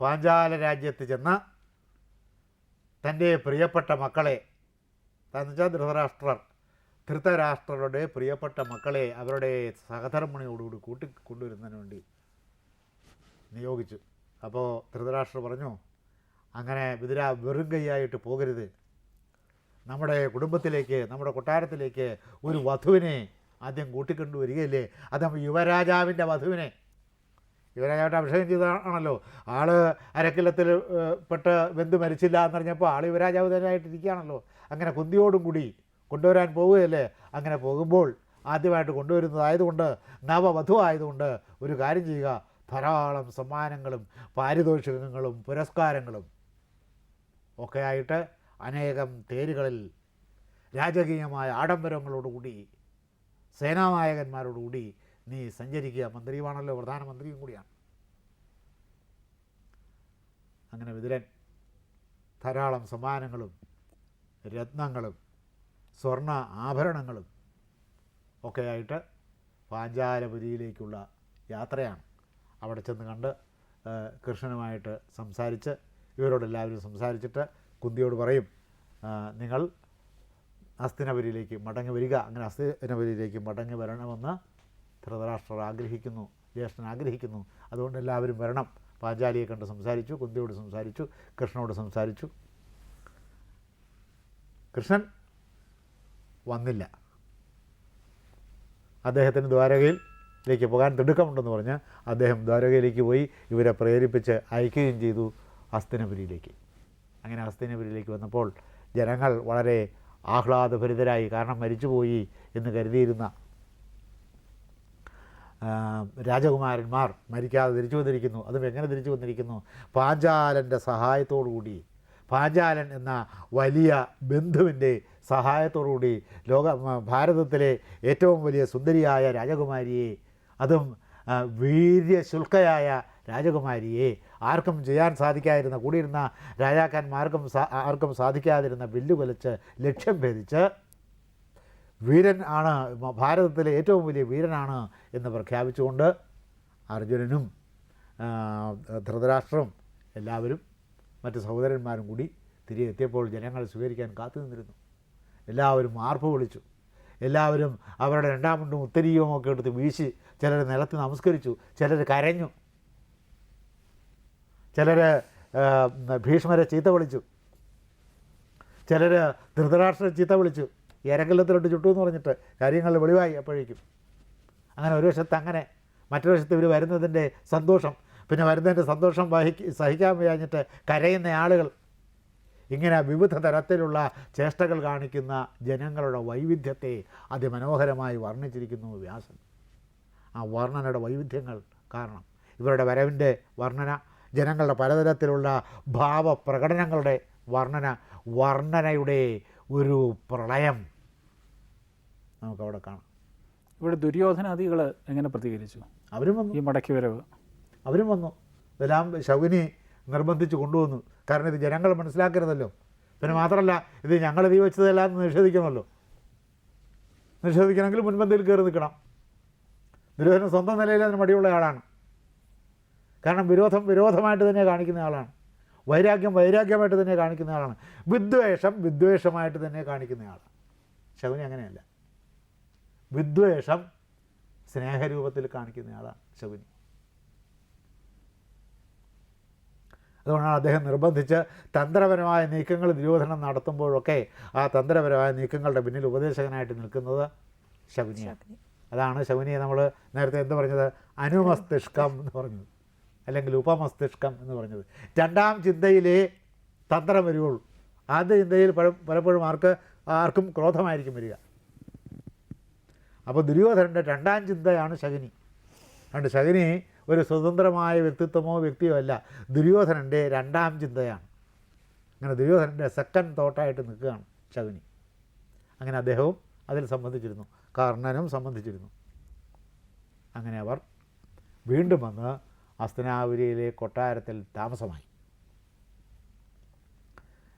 പാഞ്ചാല രാജ്യത്ത് ചെന്ന് തന്റെ പ്രിയപ്പെട്ട മക്കളെ എന്നുവെച്ചാൽ ധൃതരാഷ്ട്രർ ധൃതരാഷ്ട്രരുടെ പ്രിയപ്പെട്ട മക്കളെ അവരുടെ സഹധർമ്മിണിയോടുകൂടി കൂട്ടി കൊണ്ടുവരുന്നതിന് വേണ്ടി നിയോഗിച്ചു. അപ്പോൾ ധൃതരാഷ്ട്രർ പറഞ്ഞു അങ്ങനെ വിതിര വെറും കൈയായിട്ട് പോകരുത്. നമ്മുടെ കുടുംബത്തിലേക്ക് നമ്മുടെ കൊട്ടാരത്തിലേക്ക് ഒരു വധുവിനെ ആദ്യം കൂട്ടിക്കൊണ്ടുവരികയില്ലേ? അതും യുവരാജാവിന്റെ വധുവിനെ. യുവരാജാവിന്റെ അഭിഷേകം ചെയ്തതാണല്ലോ. ആൾ അരക്കില്ലത്തിൽ പെട്ട് ബന്ധു മരിച്ചില്ല എന്നറിഞ്ഞപ്പോൾ ആൾ യുവരാജാവ് തന്നെയായിട്ടിരിക്കുകയാണല്ലോ അങ്ങനെ കുന്തിയോടും കൂടി കൊണ്ടുവരാൻ പോവുകയല്ലേ? അങ്ങനെ പോകുമ്പോൾ ആദ്യമായിട്ട് കൊണ്ടുവരുന്നതായതുകൊണ്ട് നവവധു ആയതുകൊണ്ട് ഒരു കാര്യം ചെയ്യുക. ധാരാളം സമ്മാനങ്ങളും പാരിതോഷികങ്ങളും പുരസ്കാരങ്ങളും ഒക്കെ ആയിട്ട് അനേകം തേരുകളിൽ രാജകീയമായ ആഡംബരങ്ങളോടുകൂടി സേനാനായകന്മാരോടുകൂടി നീ സഞ്ചരിക്കുക. മന്ത്രിയുമാണല്ലോ പ്രധാനമന്ത്രിയും കൂടിയാണ്. അങ്ങനെ വിതുരൻ ധാരാളം സമ്മാനങ്ങളും രത്നങ്ങളും സ്വർണ ആഭരണങ്ങളും ഒക്കെയായിട്ട് പാഞ്ചാലപുരിയിലേക്കുള്ള യാത്രയാണ്. അവിടെ ചെന്ന് കണ്ട് കൃഷ്ണനുമായിട്ട് സംസാരിച്ച് ഇവരോടെല്ലാവരും സംസാരിച്ചിട്ട് കുന്തിയോട് പറയും നിങ്ങൾ അസ്തിനപുരിയിലേക്ക് മടങ്ങി വരിക. അങ്ങനെ അസ്തിനപുരിയിലേക്ക് മടങ്ങി വരണമെന്ന് ധൃതരാഷ്ട്രർ ആഗ്രഹിക്കുന്നു ജ്യേഷ്ഠൻ ആഗ്രഹിക്കുന്നു. അതുകൊണ്ട് എല്ലാവരും വരണം. പാഞ്ചാലിയെ കണ്ട് സംസാരിച്ചു കുന്തിയോട് സംസാരിച്ചു കൃഷ്ണനോട് സംസാരിച്ചു. കൃഷ്ണൻ വന്നില്ല. അദ്ദേഹത്തിന് ദ്വാരകയിലേക്ക് പോകാൻ തിടുക്കമുണ്ടെന്ന് പറഞ്ഞ് അദ്ദേഹം ദ്വാരകയിലേക്ക് പോയി ഇവരെ പ്രേരിപ്പിച്ച് അയക്കുകയും ചെയ്തു അസ്തിനപുരിയിലേക്ക്. അങ്ങനെ അസ്തിനപുരിയിലേക്ക് വന്നപ്പോൾ ജനങ്ങൾ വളരെ ആഹ്ലാദഭരിതരായി കാരണം മരിച്ചുപോയി എന്ന് കരുതിയിരുന്ന രാജകുമാരന്മാർ മരിക്കാതെ തിരിച്ചു വന്നിരിക്കുന്നു. അതും എങ്ങനെ തിരിച്ചു വന്നിരിക്കുന്നു? പാഞ്ചാലന്റെ സഹായത്തോടുകൂടി പാഞ്ചാലൻ എന്ന വലിയ ബന്ധുവിന്റെ സഹായത്തോടുകൂടി ലോക ഭാരതത്തിലെ ഏറ്റവും വലിയ സുന്ദരിയായ രാജകുമാരിയെ അതും വീര്യശുൽക്കയായ രാജകുമാരിയെ ആർക്കും ചെയ്യാൻ സാധിക്കാതിരുന്ന കൂടിയിരുന്ന രാജാക്കന്മാർക്കും ആർക്കും സാധിക്കാതിരുന്ന ബില്ലുകൊലച്ച് ലക്ഷ്യം ഭേദിച്ച് വീരൻ ആണ് ഭാരതത്തിലെ ഏറ്റവും വലിയ വീരനാണ് എന്ന് പ്രഖ്യാപിച്ചുകൊണ്ട് അർജുനനും ധൃതരാഷ്ട്രം എല്ലാവരും മറ്റ് സഹോദരന്മാരും കൂടി തിരികെ എത്തിയപ്പോൾ ജനങ്ങൾ സ്വീകരിക്കാൻ കാത്തു നിന്നിരുന്നു. എല്ലാവരും ആർപ്പ് വിളിച്ചു. എല്ലാവരും അവരുടെ രണ്ടാമുണ്ടും ഉത്തരീയവും ഒക്കെ എടുത്ത് വീശി ചിലർ നിലത്ത് നമസ്കരിച്ചു ചിലർ കരഞ്ഞു. ചിലർ ഭീഷ്മരെ ചീത്ത വിളിച്ചു. ചിലർ ധൃതരാഷ്ട്രം ചീത്ത വിളിച്ചു. എരങ്കല്ലത്തിലോട്ട് ചുട്ടു എന്ന് പറഞ്ഞിട്ട് കാര്യങ്ങൾ വെളിവായി അപ്പോഴേക്കും. അങ്ങനെ ഒരു വശത്ത് അങ്ങനെ മറ്റൊരു വശത്ത് ഇവർ വരുന്നതിന്റെ സന്തോഷം. പിന്നെ വരുന്നതിന്റെ സന്തോഷം വഹിക്ക് സഹിക്കാൻ വയ്യാഞ്ഞിട്ട് കരയുന്ന ആളുകൾ. ഇങ്ങനെ വിവിധ തരത്തിലുള്ള ചേഷ്ടകൾ കാണിക്കുന്ന ജനങ്ങളുടെ വൈവിധ്യത്തെ അതിമനോഹരമായി വർണിച്ചിരിക്കുന്നു വ്യാസൻ. ആ വർണനയുടെ വൈവിധ്യങ്ങൾ കാരണം ഇവരുടെ വരവിന്റെ വർണന ജനങ്ങളുടെ പലതരത്തിലുള്ള ഭാവപ്രകടനങ്ങളുടെ വർണന വർണനയുടെ ഒരു പ്രളയം. നമുക്കവിടെ കാണാം. ഇവിടെ ദുര്യോധനാദികൾ എങ്ങനെ പ്രതികരിച്ചു? അവരും വന്നു. ഈ മടക്കി വരവ്. അവരും വന്നു. എല്ലാം ശകുനി നിർബന്ധിച്ച് കൊണ്ടുവന്നു. കാരണം ഇത് ജനങ്ങൾ മനസ്സിലാക്കരുതല്ലോ. പിന്നെ മാത്രമല്ല ഇത് ഞങ്ങൾ തീ വെച്ചതെല്ലാം നിഷേധിക്കണമല്ലോ. നിഷേധിക്കണമെങ്കിൽ മുൻപന്തിയിൽ കയറി നിൽക്കണം. ദുര്യോധന സ്വന്തം നിലയിൽ അതിന് മടിയുള്ള ആളാണ്. കാരണം വിരോധം വിരോധമായിട്ട് തന്നെ കാണിക്കുന്ന ആളാണ്. വൈരാഗ്യം വൈരാഗ്യമായിട്ട് തന്നെ കാണിക്കുന്ന ആളാണ്. വിദ്വേഷം വിദ്വേഷമായിട്ട് തന്നെ കാണിക്കുന്ന ആളാണ്. ശകുനി അങ്ങനെയല്ല. വിദ്വേഷം സ്നേഹരൂപത്തിൽ കാണിക്കുന്നയാളാണ് ശകുനി. അതുകൊണ്ടാണ് അദ്ദേഹം നിർബന്ധിച്ച് തന്ത്രപരമായ നീക്കങ്ങൾ ദുര്യോധനം നടത്തുമ്പോഴൊക്കെ ആ തന്ത്രപരമായ നീക്കങ്ങളുടെ പിന്നിൽ ഉപദേശകനായിട്ട് നിൽക്കുന്നത് ശകുനിയാണ്. അതാണ് ശകുനിയെ നമ്മൾ നേരത്തെ എന്ത് പറഞ്ഞത്? അനുമസ്തിഷ്കം എന്ന് പറഞ്ഞത്. അല്ലെങ്കിൽ ഉപമസ്തിഷ്കം എന്ന് പറഞ്ഞത്. രണ്ടാം ചിന്തയിലേ തന്ത്രം വരുവുള്ളൂ ആദ്യ ചിന്തയിൽ പല- പലപ്പോഴും ആർക്ക് ആർക്കും ക്രോധമായിരിക്കും വരിക. അപ്പോൾ ദുര്യോധനന്റെ രണ്ടാം ചിന്തയാണ് ശകുനി. അതുകൊണ്ട് ശകുനി ഒരു സ്വതന്ത്രമായ വ്യക്തിത്വമോ വ്യക്തിയോ അല്ല ദുര്യോധനന്റെ രണ്ടാം ചിന്തയാണ്. അങ്ങനെ ദുര്യോധനന്റെ സെക്കൻഡ് തോട്ടായിട്ട് നിൽക്കുകയാണ് ശകുനി. അങ്ങനെ അദ്ദേഹവും അതിൽ സംബന്ധിച്ചിരുന്നു കർണനും സംബന്ധിച്ചിരുന്നു. അങ്ങനെ അവർ വീണ്ടും വന്ന് അസ്തനാപുരിയിലെ കൊട്ടാരത്തിൽ താമസമായി.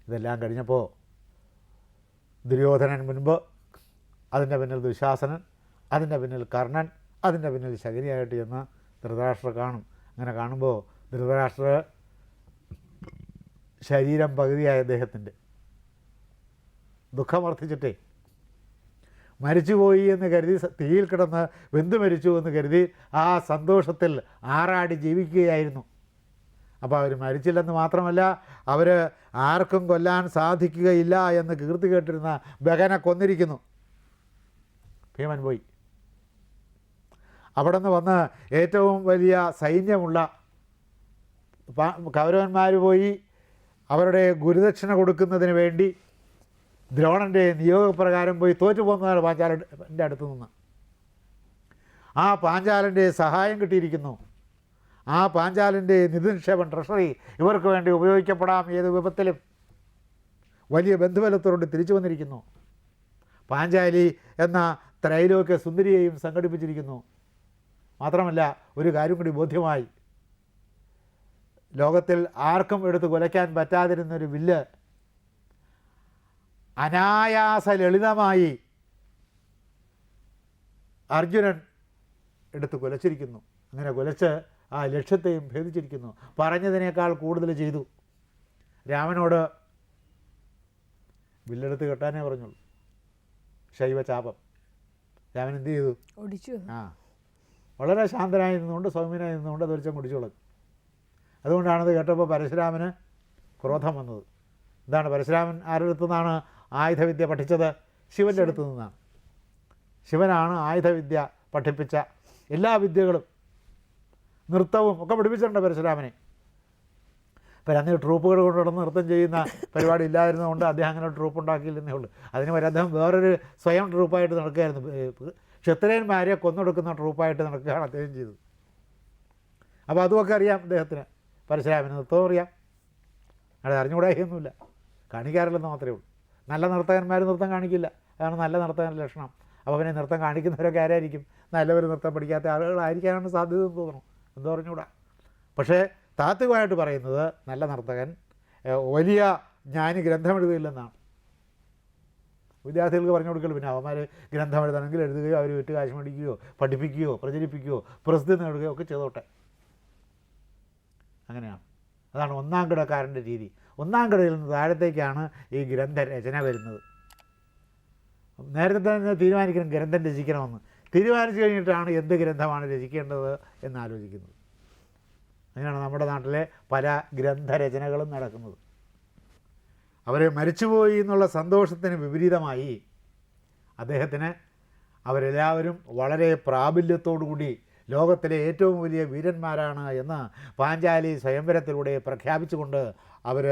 ഇതെല്ലാം കഴിഞ്ഞപ്പോൾ ദുര്യോധനൻ മുൻപ് അതിന്റെ പിന്നിൽ ദുശാസനൻ അതിന്റെ പിന്നിൽ കർണൻ അതിന്റെ പിന്നിൽ ശകരിയായിട്ട് ചെന്ന് ധൃതരാഷ്ട്ര കാണും. അങ്ങനെ കാണുമ്പോൾ ധൃതരാഷ്ട്ര ശരീരം പകുതിയായ അദ്ദേഹത്തിന്റെ. ദുഃഖം വർദ്ധിച്ചിട്ടേ. മരിച്ചുപോയി എന്ന് കരുതി തീയിൽ കിടന്ന് വെന്തു മരിച്ചു എന്ന് കരുതി ആ സന്തോഷത്തിൽ ആറാടി ജീവിക്കുകയായിരുന്നു. അപ്പോൾ അവർ മരിച്ചില്ലെന്ന് മാത്രമല്ല അവർ ആർക്കും കൊല്ലാൻ സാധിക്കുകയില്ല എന്ന് കീർത്തി കേട്ടിരുന്ന ബഹനെ കൊന്നിരിക്കുന്നു. ഭീമൻ പോയി. അവിടെ നിന്ന് വന്ന് ഏറ്റവും വലിയ സൈന്യമുള്ള കൗരവന്മാർ പോയി അവരുടെ ഗുരുദക്ഷിണ കൊടുക്കുന്നതിന് വേണ്ടി ദ്രോണന്റെ നിയോഗപ്രകാരം പോയി തോറ്റു പോകുന്നതാണ് പാഞ്ചാലന്റെ അടുത്ത് നിന്ന്. ആ പാഞ്ചാലന്റെ സഹായം കിട്ടിയിരിക്കുന്നു. ആ പാഞ്ചാലന്റെ നിധി നിക്ഷേപം ട്രഷറി ഇവർക്ക് വേണ്ടി ഉപയോഗിക്കപ്പെടാം ഏത് വിപത്തിലും. വലിയ ബന്ധുബലത്തോട് തിരിച്ചു വന്നിരിക്കുന്നു. പാഞ്ചാലി എന്ന ത്രൈലോക്യ സുന്ദരിയെയും സംഘടിപ്പിച്ചിരിക്കുന്നു. മാത്രമല്ല ഒരു കാര്യം കൂടി ബോധ്യമായി. ലോകത്തിൽ ആർക്കും എടുത്ത് കുലയ്ക്കാൻ പറ്റാതിരുന്നൊരു വില്ല് അനായാസ ലളിതമായി അർജുനൻ എടുത്ത് കുലച്ചിരിക്കുന്നു. അങ്ങനെ കുലച്ച് ആ ലക്ഷ്യത്തെയും ഭേദിച്ചിരിക്കുന്നു. പറഞ്ഞതിനേക്കാൾ കൂടുതൽ ചെയ്തു. രാമനോട് വില്ലെടുത്ത് കെട്ടാനേ പറഞ്ഞുള്ളൂ. ശൈവചാപം. രാമൻ എന്ത് ചെയ്തു? ഓടിച്ചു ആ. വളരെ ശാന്തനായി നിന്നുകൊണ്ട് സൗമ്യനായി നിന്നുകൊണ്ട് അത് ഒരുത്തം കുടിച്ചോളൂ അതുകൊണ്ടാണത് കേട്ടപ്പോൾ പരശുരാമന് ക്രോധം വന്നത്. എന്താണ് പരശുരാമൻ ആരുടെ അടുത്തു നിന്നാണ് ആയുധവിദ്യ പഠിച്ചത്? ശിവന്റെ അടുത്തു നിന്നാണ്. ശിവനാണ് ആയുധവിദ്യ പഠിപ്പിച്ച എല്ലാ വിദ്യകളും നൃത്തവും ഒക്കെ പഠിപ്പിച്ചിട്ടുണ്ട് പരശുരാമനെ. ഇപ്പം അന്ന് ട്രൂപ്പുകൾ കൊണ്ട് നടന്ന് നൃത്തം ചെയ്യുന്ന പരിപാടി ഇല്ലായിരുന്നതുകൊണ്ട് അദ്ദേഹം അങ്ങനെ ട്രൂപ്പ് ഉണ്ടാക്കിയില്ലെന്നേ ഉള്ളൂ. അതിന് വരെ അദ്ദേഹം വേറൊരു സ്വയം ട്രൂപ്പായിട്ട് നടക്കുകയായിരുന്നു. ക്ഷത്രിയന്മാരെ കൊന്നൊടുക്കുന്ന ട്രൂപ്പായിട്ട് നടക്കുകയാണ് അദ്ദേഹം ചെയ്തത് അപ്പോൾ അതുമൊക്കെ അറിയാം അദ്ദേഹത്തിന്. പരശുരാമന് നൃത്തവും അറിയാം. അത് അറിഞ്ഞുകൂടായൊന്നുമില്ല കാണിക്കാറില്ലെന്ന് മാത്രമേ ഉള്ളൂ. നല്ല നർത്തകന്മാർ നൃത്തം കാണിക്കില്ല. അതാണ് നല്ല നർത്തകന്റെ ലക്ഷണം. അപ്പോൾ പിന്നെ നൃത്തം കാണിക്കുന്നവരൊക്കെ ആരായിരിക്കും? നല്ലവർ നൃത്തം പഠിക്കാത്ത ആളുകളായിരിക്കാനാണ് സാധ്യത എന്ന് തോന്നുന്നു. എന്തോ അറിഞ്ഞുകൂടാ. പക്ഷേ താത്വികമായിട്ട് പറയുന്നത് നല്ല നർത്തകൻ വലിയ ജ്ഞാനി ഗ്രന്ഥം എഴുതുകയില്ലെന്നാണ് വിദ്യാർത്ഥികൾക്ക് പറഞ്ഞു കൊടുക്കൽ പിന്നെ അവന്മാർ ഗ്രന്ഥം എഴുതണമെങ്കിൽ എഴുതുകയോ അവർ വിറ്റ് കാശ് മേടിക്കുകയോ പഠിപ്പിക്കുകയോ പ്രചരിപ്പിക്കുകയോ പ്രസിദ്ധി നേടുകയോ ഒക്കെ ചെയ്തോട്ടെ. അങ്ങനെയാണ്. അതാണ് ഒന്നാം കിടക്കാരന്റെ രീതി. ഒന്നാം കിടയിൽ നിന്ന് താഴത്തേക്കാണ് ഈ ഗ്രന്ഥരചന വരുന്നത്. നേരത്തെ തന്നെ തീരുമാനിക്കണം ഗ്രന്ഥം രചിക്കണമെന്ന്. തീരുമാനിച്ചു കഴിഞ്ഞിട്ടാണ് എന്ത് ഗ്രന്ഥമാണ് രചിക്കേണ്ടത് എന്ന് ആലോചിക്കുന്നത് അങ്ങനെയാണ് നമ്മുടെ നാട്ടിലെ പല ഗ്രന്ഥരചനകളും നടക്കുന്നത്. അവർ മരിച്ചുപോയി എന്നുള്ള സന്തോഷത്തിന് വിപരീതമായി അദ്ദേഹത്തിന് അവരെല്ലാവരും വളരെ പ്രാബല്യത്തോടുകൂടി ലോകത്തിലെ ഏറ്റവും വലിയ വീരന്മാരാണ് എന്ന് പാഞ്ചാലി സ്വയംവരത്തിലൂടെ പ്രഖ്യാപിച്ചുകൊണ്ട് അവർ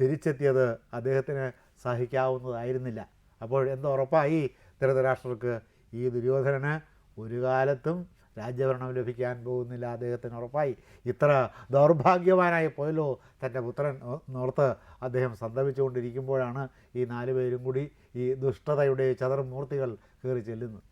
തിരിച്ചെത്തിയത് അദ്ദേഹത്തിന് സഹിക്കാവുന്നതായിരുന്നില്ല. അപ്പോൾ എന്തുറപ്പായി ധൃതരാഷ്ട്രർക്ക് ഈ ദുര്യോധനന് ഒരു കാലത്തും രാജ്യഭരണം ലഭിക്കാൻ പോകുന്നില്ല അദ്ദേഹത്തിന് ഉറപ്പായി. ഇത്ര ദൗർഭാഗ്യവാനായി പോയല്ലോ തന്റെ പുത്രൻ. നോർത്ത് അദ്ദേഹം സന്തപിച്ചുകൊണ്ടിരിക്കുമ്പോഴാണ് ഈ നാല് പേരും കൂടി ഈ ദുഷ്ടതയുടെ ചതുർമൂർത്തികൾ കയറി ചെല്ലുന്നത്.